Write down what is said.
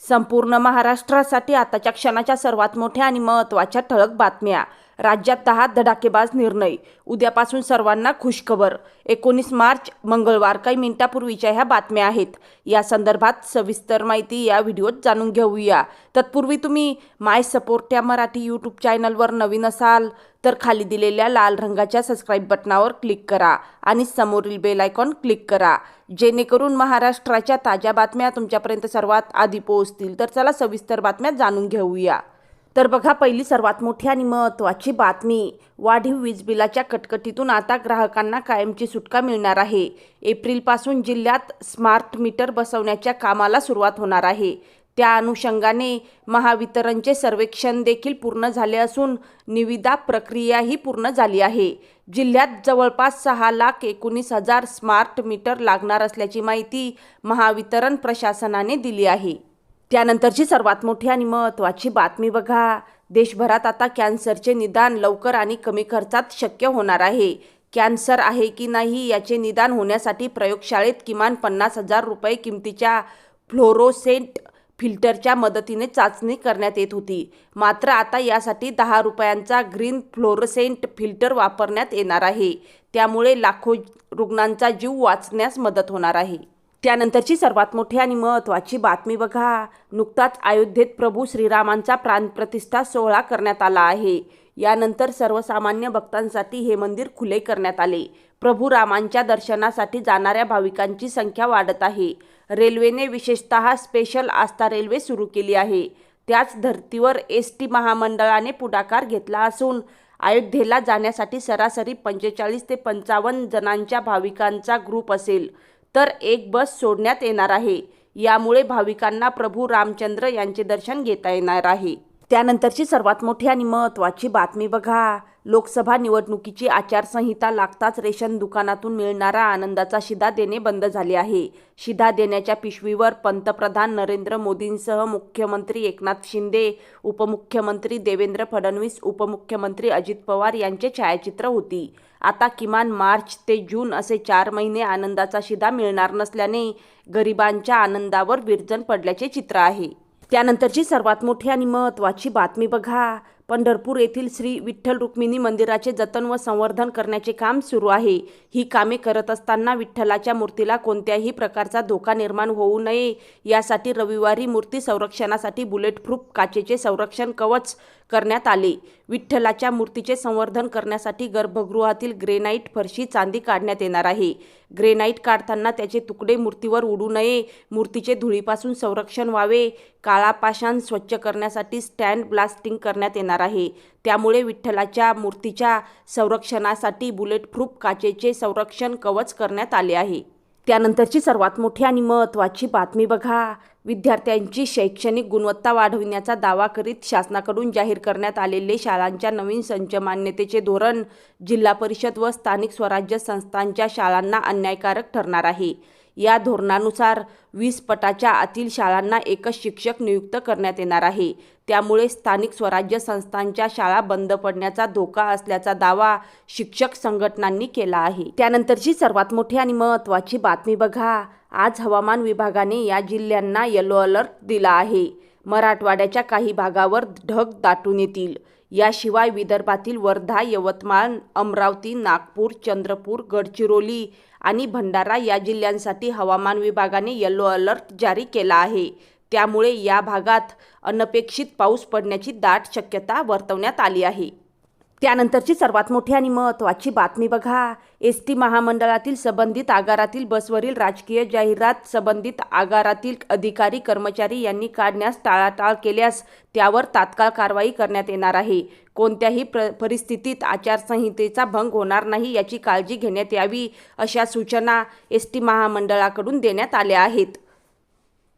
संपूर्ण महाराष्ट्रासाठी आताच्या क्षणाच्या सर्वात मोठ्या आणि महत्त्वाच्या ठळक बातम्या. राज्यात दहा धडाकेबाज निर्णय. उद्यापासून सर्वांना खुशखबर. एकोणीस मार्च मंगळवार काही मिनिटापूर्वीच्या ह्या बातम्या आहेत. या संदर्भात सविस्तर माहिती या व्हिडिओत जाणून घेऊया. तत्पूर्वी तुम्ही माय सपोर्ट या मराठी यूट्यूब चॅनलवर नवीन असाल तर खाली दिलेल्या लाल रंगाच्या सबस्क्राईब बटनावर क्लिक करा आणि समोरील बेल आयकॉन क्लिक करा. जेणेकरून महाराष्ट्राच्या ताज्या बातम्या तुमच्यापर्यंत सर्वात आधी पोहोच पोहोचतील तर चला सविस्तर बातम्या जाणून घेऊया. तर बघा पहिली सर्वात मोठी आणि महत्त्वाची बातमी. वाढीव वीज बिलाच्या कटकटीतून आता ग्राहकांना कायमची सुटका मिळणार आहे. एप्रिलपासून जिल्ह्यात स्मार्ट मीटर बसवण्याच्या कामाला सुरुवात होणार आहे. त्या अनुषंगाने महावितरणचे सर्वेक्षण देखील पूर्ण झाले असून निविदा प्रक्रियाही पूर्ण झाली आहे. जिल्ह्यात जवळपास सहा लाख एकोणीस हजार स्मार्ट मीटर लागणार असल्याची माहिती महावितरण प्रशासनाने दिली आहे. त्यानंतरची सर्वात मोठी आणि महत्त्वाची बातमी बघा. देशभरात आता कॅन्सरचे निदान लवकर आणि कमी खर्चात शक्य होणार आहे. कॅन्सर आहे की नाही याचे निदान होण्यासाठी प्रयोगशाळेत किमान पन्नास हजार रुपये किमतीच्या फ्लोरोसेंट फिल्टरच्या मदतीने चाचणी करण्यात येत होती. मात्र आता यासाठी दहा रुपयांचा ग्रीन फ्लोरोसेंट फिल्टर वापरण्यात येणार आहे. त्यामुळे लाखो रुग्णांचा जीव वाचण्यास मदत होणार आहे. त्यानंतरची सर्वात मोठी आणि महत्त्वाची बातमी बघा. नुकताच अयोध्येत प्रभू श्रीरामांचा प्राणप्रतिष्ठा सोहळा करण्यात आला आहे. यानंतर सर्वसामान्य भक्तांसाठी हे मंदिर खुले करण्यात आले. प्रभू रामांच्या दर्शनासाठी जाणाऱ्या भाविकांची संख्या वाढत आहे. रेल्वेने विशेषतः स्पेशल आस्था रेल्वे सुरू केली आहे. त्याच धर्तीवर एस टी महामंडळाने पुढाकार घेतला असून अयोध्येला जाण्यासाठी सरासरी पंचेचाळीस ते पंचावन्न जणांच्या भाविकांचा ग्रुप असेल. तर एक बस सोडण्यात येणार आहे. यामुळे भाविकांना प्रभू रामचंद्र यांचे दर्शन घेता येणार आहे. त्यानंतरची सर्वात मोठी आणि महत्त्वाची बातमी बघा. लोकसभा निवडणुकीची आचारसंहिता लागताच रेशन दुकानातून मिळणारा आनंदाचा शिधा देणे बंद झाले आहे. शिधा देण्याच्या पिशवीवर पंतप्रधान नरेंद्र मोदींसह मुख्यमंत्री एकनाथ शिंदे उपमुख्यमंत्री देवेंद्र फडणवीस उपमुख्यमंत्री अजित पवार यांचे छायाचित्र होती. आता किमान मार्च ते जून असे चार महिने आनंदाचा शिधा मिळणार नसल्याने गरिबांच्या आनंदावर विरजन पडल्याचे चित्र आहे. त्यानंतरची सर्वात मोठी आणि महत्त्वाची बातमी बघा. पंढरपूर येथील श्री विठ्ठल रुक्मिणी मंदिराचे जतन व संवर्धन करण्याचे काम सुरू आहे. ही कामे करत असताना विठ्ठलाच्या मूर्तीला कोणत्याही प्रकारचा धोका निर्माण होऊ नये. यासाठी रविवारी मूर्ती संरक्षणासाठी बुलेट प्रूफ काचेचे संरक्षण कवच करण्यात आले. विठ्ठलाच्या मूर्तीचे संवर्धन करण्यासाठी गर्भगृहातील ग्रेनाईट फरशी चांदी काढण्यात येणार आहे. ग्रेनाईट काढताना त्याचे तुकडे मूर्तीवर उडू नये. मूर्तीचे धुळीपासून संरक्षण व्हावे. काळा पाषाण स्वच्छ करण्यासाठी स्टँड ब्लास्टिंग करण्यात येणार आहे. त्यामुळे विठ्ठलाच्या मूर्तीच्या संरक्षणासाठी बुलेट प्रूफ काचेचे संरक्षण कवच करण्यात आले आहे. त्यानंतरची सर्वात मोठी आणि महत्त्वाची बातमी बघा. विद्यार्थ्यांची शैक्षणिक गुणवत्ता वाढविण्याचा दावा करीत शासनाकडून जाहीर करण्यात आलेले शाळांच्या नवीन संच मान्यतेचे धोरण जिल्हा परिषद व स्थानिक स्वराज्य संस्थांच्या शाळांना अन्यायकारक ठरणार आहे. या धोरणानुसार वीस पटाच्या आतील शाळांना एकच शिक्षक नियुक्त करण्यात येणार आहे. त्यामुळे स्थानिक स्वराज्य संस्थांच्या शाळा बंद पडण्याचा धोका असल्याचा दावा शिक्षक संघटनांनी केला आहे. त्यानंतरची सर्वात मोठी आणि महत्त्वाची बातमी बघा. आज हवामान विभागाने या जिल्ह्यांना येलो अलर्ट दिला आहे. मराठवाड्याच्या काही भागावर ढग दाटून येतील. याशिवाय विदर्भातील वर्धा यवतमाळ अमरावती नागपूर चंद्रपूर गडचिरोली आणि भंडारा या जिल्ह्यांसाठी हवामान विभागाने येलो अलर्ट जारी केला आहे. त्यामुळे या भागात अनपेक्षित पाऊस पडण्याची दाट शक्यता वर्तवण्यात आली आहे. त्यानंतरची सर्वात मोठी आणि महत्त्वाची बातमी बघा. एस टी महामंडळातील संबंधित आगारातील बसवरील राजकीय जाहिरात संबंधित आगारातील अधिकारी कर्मचारी यांनी काढण्यास टाळाटाळ केल्यास त्यावर तात्काळ कारवाई करण्यात येणार आहे. कोणत्याही प्र परिस्थितीत आचारसंहितेचा भंग होणार नाही याची काळजी घेण्यात यावी अशा सूचना एस टी महामंडळाकडून देण्यात आल्या आहेत.